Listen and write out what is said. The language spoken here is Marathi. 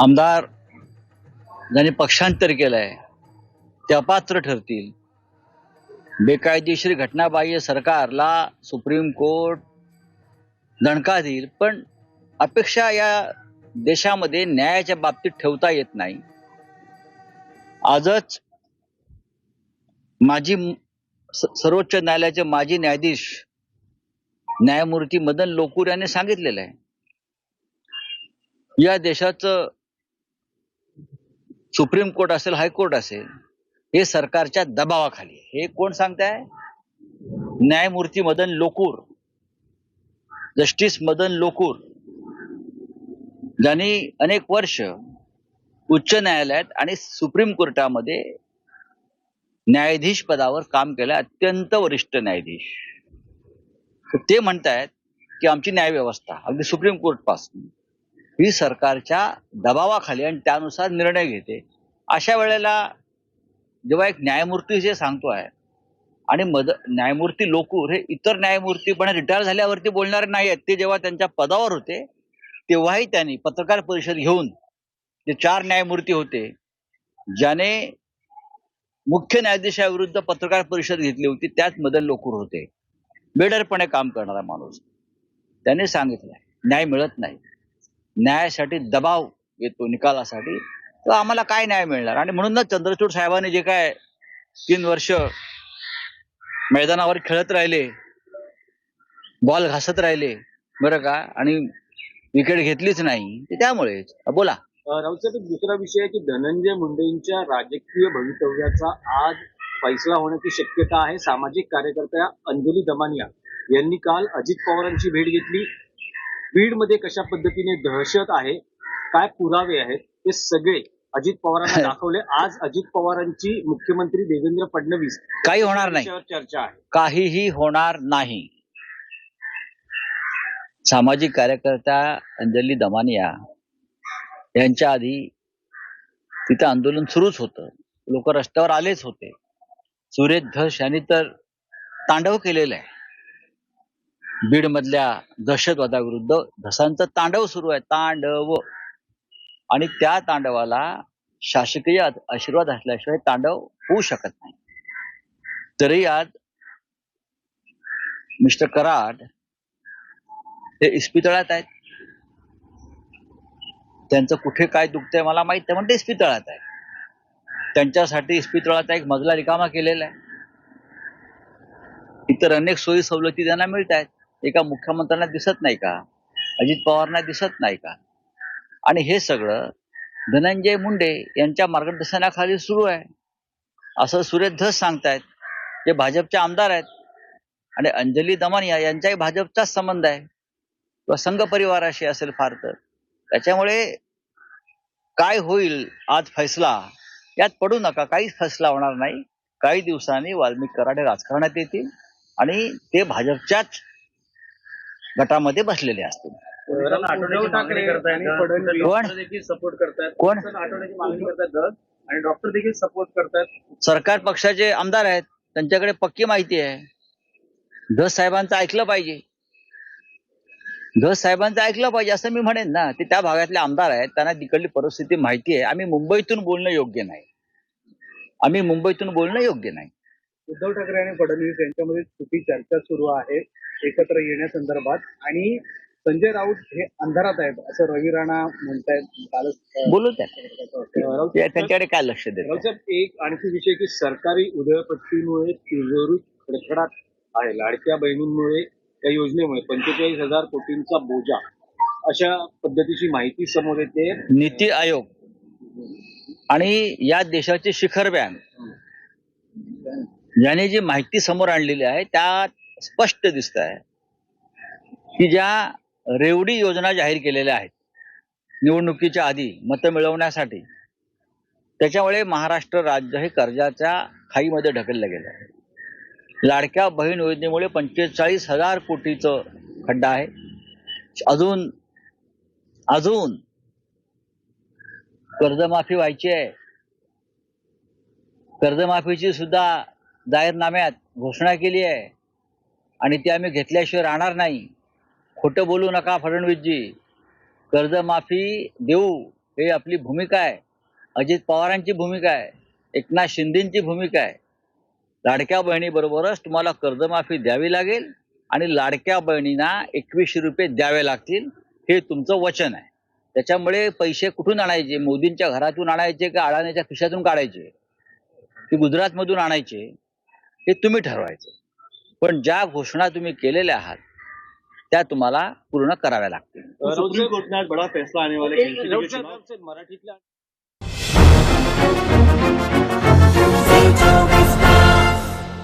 आमदार ज्यांनी पक्षांतर केलं आहे ते अपात्र ठरतील. बेकायदेशीर घटनाबाह्य सरकारला सुप्रीम कोर्ट दणका देईल पण अपेक्षा या देशामध्ये न्यायाच्या बाबतीत ठेवता येत नाही. आजच माजी सर्वोच्च न्यायालयाचे माजी न्यायाधीश न्यायमूर्ती मदन लोकूर यांनी सांगितलेलं आहे. या देशाचं सुप्रीम कोर्ट असेल हायकोर्ट असेल हे सरकारच्या दबावाखाली हे कोण सांगताय? न्यायमूर्ती मदन लोकूर. जस्टिस मदन लोकूर. ज्यांनी अनेक वर्ष उच्च न्यायालयात आणि सुप्रीम कोर्टामध्ये न्यायाधीश पदावर काम केलं अत्यंत वरिष्ठ न्यायाधीश. ते म्हणतायत की आमची न्यायव्यवस्था अगदी सुप्रीम कोर्टपासून ही सरकारच्या दबावाखाली आणि त्यानुसार निर्णय घेते. अशा वेळेला जेव्हा एक न्यायमूर्ती जे आहे आणि मद न्यायमूर्ती लोकूर हे इतर न्यायमूर्ती पण रिटायर झाल्यावरती बोलणारे नाही आहेत ते जेव्हा त्यांच्या पदावर होते तेव्हाही त्यांनी पत्रकार परिषद घेऊन जे चार न्यायमूर्ती होते ज्याने मुख्य न्यायाधीशाविरुद्ध पत्रकार परिषद घेतली होती त्यात मदन लोकूर होते. बेडरपणे काम करणारा माणूस. त्याने सांगितलं न्याय मिळत नाही. न्यायासाठी दबाव येतो निकालासाठी तर आम्हाला काय न्याय मिळणार? आणि म्हणूनच चंद्रचूड साहेबांनी जे काय तीन वर्ष मैदानावर खेळत राहिले बॉल घासत राहिले बरं का? आणि विकेट घेतलीच नाही ते त्यामुळेच. बोला. राहुल दुसरा विषय की धनंजय मुंडेंच्या राजकीय भवितव्याचा आज फैसला होण्याची शक्यता आहे. सामाजिक कार्यकर्त्या अंजली दमानिया यांनी काल अजित पवारांची भेट घेतली. बीडमध्ये कशा पद्धतीने दहशत आहे काय पुरावे आहेत हे सगळे अजित पवारांना दाखवले. आज अजित पवारांची मुख्यमंत्री देवेंद्र फडणवीस काही होणार नाही. चर्चा आहे. काहीही होणार नाही. सामाजिक कार्यकर्ता अंजली दमानिया यांच्या आधी तिथं आंदोलन सुरूच होतं. लोक रस्त्यावर आलेच होते. सुरेश धस यांनी तर तांडव केलेलं आहे. बीड मधल्या दहशतवादाविरुद्ध धसांचं तांडव सुरू आहे. तांडव. आणि त्या तांडवाला शासकीय आशीर्वाद असल्याशिवाय तांडव होऊ शकत नाही. तरी आज मिस्टर कराड हे इस्पितळात आहेत. त्यांचं कुठे काय दुखतंय मला माहीत आहे म्हणते इस्पितळात आहे त्यांच्यासाठी इस्पितळाचा एक मजला रिकामा केलेला आहे. इतर अनेक सोयी सवलती त्यांना मिळत आहेत. एका मुख्यमंत्र्यांना दिसत नाही का? अजित पवारांना दिसत नाही का? आणि हे सगळं धनंजय मुंडे यांच्या मार्गदर्शनाखाली सुरू आहे. असं सुरेश धस सांगतायत जे भाजपचे आमदार आहेत. आणि अंजली दमानिया यांचाही भाजपचाच संबंध आहे. किंवा संघ परिवाराशी असेल फार तर. त्याच्यामुळे काय होईल आज फैसला यात पडू नका. काहीच फैसला होणार नाही. काही दिवसांनी वाल्मिक कराडे राजकारणात येतील. आणि ते भाजपच्याच गटामध्ये बसलेले असतील. सपोर्ट करतायत. कोण? आठवड्याची मागणी आणि डॉक्टर देखील सपोर्ट करतात सरकार पक्षाचे आमदार आहेत. त्यांच्याकडे पक्की माहिती आहे. धस साहेबांचं ऐकलं पाहिजे. धस साहेबांचं ऐकलं पाहिजे असं मी म्हणेन ना. ते त्या भागातले आमदार आहेत. त्यांना तिकडली परिस्थिती माहिती आहे. आम्ही मुंबईतून बोलणं योग्य नाही. आम्ही मुंबईतून बोलणं योग्य नाही. उद्धव ठाकरे आणि फडणवीस यांच्यामध्ये छोटी चर्चा सुरू आहे एकत्र येण्यासंदर्भात. आणि संजय राऊत हे अंधारात आहेत असं रवी राणा म्हणतायत. कालच बोलू त्यांच्याकडे काय लक्ष देत एक आणखी विषय की सरकारी उदयपट्टीमुळे तिजोरी खडखडाट आहे लाडक्या बहिणींमुळे या योजनेमुळे पंचेचाळीस हजार कोटींचा बोजा अशा पद्धतीची माहिती समोर येते. नीती आयोग आणि या देशाची शिखर बँक ज्याने जी माहिती समोर आणलेली आहे त्यात स्पष्ट दिसत आहे की ज्या रेवडी योजना जाहीर केलेल्या आहेत निवडणुकीच्या आधी मतं मिळवण्यासाठी त्याच्यामुळे महाराष्ट्र राज्य हे कर्जाच्या खाईमध्ये ढकललं गेलं आहे. लाडक्या बहीण योजनेमुळे पंचेचाळीस हजार कोटीचं खड्डा आहे. अजून अजून कर्जमाफी व्हायची आहे. कर्जमाफीची सुद्धा जाहीरनाम्यात घोषणा केली आहे. आणि ती आम्ही घेतल्याशिवाय राहणार नाही. खोटं बोलू नका फडणवीसजी. कर्जमाफी देऊ हे आपली भूमिका आहे. अजित पवारांची भूमिका आहे. एकनाथ शिंदेची भूमिका आहे. लाडक्या बहिणीबरोबरच तुम्हाला कर्जमाफी द्यावी लागेल आणि लाडक्या बहिणींना एकवीसशे रुपये द्यावे लागतील हे तुमचं वचन आहे. त्याच्यामुळे पैसे कुठून आणायचे? मोदींच्या घरातून आणायचे का अडाण्याच्या खिशातून काढायचे? की गुजरातमधून आणायचे? हे तुम्ही ठरवायचं. पण ज्या घोषणा तुम्ही केलेल्या आहात त्या तुम्हाला पूर्ण कराव्या लागतील. सुप्रीम